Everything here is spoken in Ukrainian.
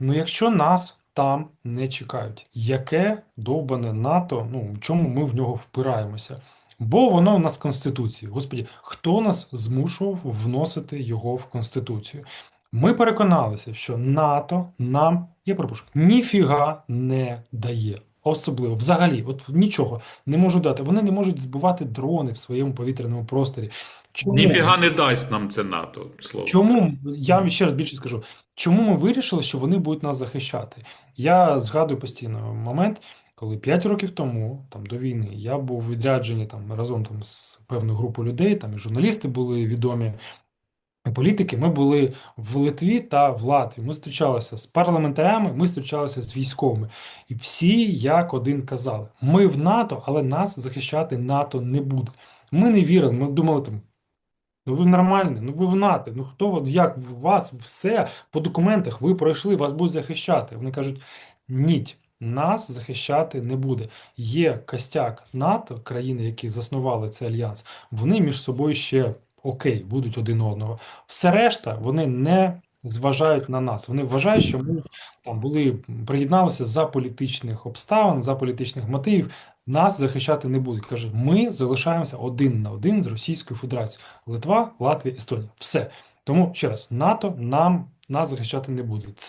ну якщо нас там не чекають, яке довбане НАТО, ну в чому ми в нього впираємося? Бо воно у нас в Конституції. Господі, хто нас змушував вносити його в Конституцію? Ми переконалися, що НАТО нам, я пропущу, ніфіга не дає. Особливо, взагалі, от нічого не можуть дати. Вони не можуть збивати дрони в своєму повітряному просторі. Чому? Ніфіга не дасть нам це НАТО, слово. Чому я вам ще раз більше скажу, чому ми вирішили, що вони будуть нас захищати? Я згадую постійно момент, коли 5 років тому, там до війни, я був у відрядженні там разом там з певною групою людей, там і журналісти були відомі. Політики, ми були в Литві та в Латвії. Ми зустрічалися з парламентарями, ми зустрічалися з військовими. І всі як один казали: ми в НАТО, але нас захищати НАТО не буде. Ми не вірили, ми думали там. Ну ви нормальні, ну ви в НАТО, ну хто як у вас все по документах, ви пройшли, вас будуть захищати. Вони кажуть, ніть, нас захищати не буде. Є костяк НАТО, країни, які заснували цей альянс, вони між собою ще окей, будуть один одного. Все решта, вони не зважають на нас. Вони вважають, що ми там були, приєдналися за політичних обставин, за політичних мотивів. Нас захищати не будуть. Каже, ми залишаємося один на один з Російською Федерацією. Литва, Латвія, Естонія. Все. Тому ще раз, НАТО нам нас захищати не буде. Це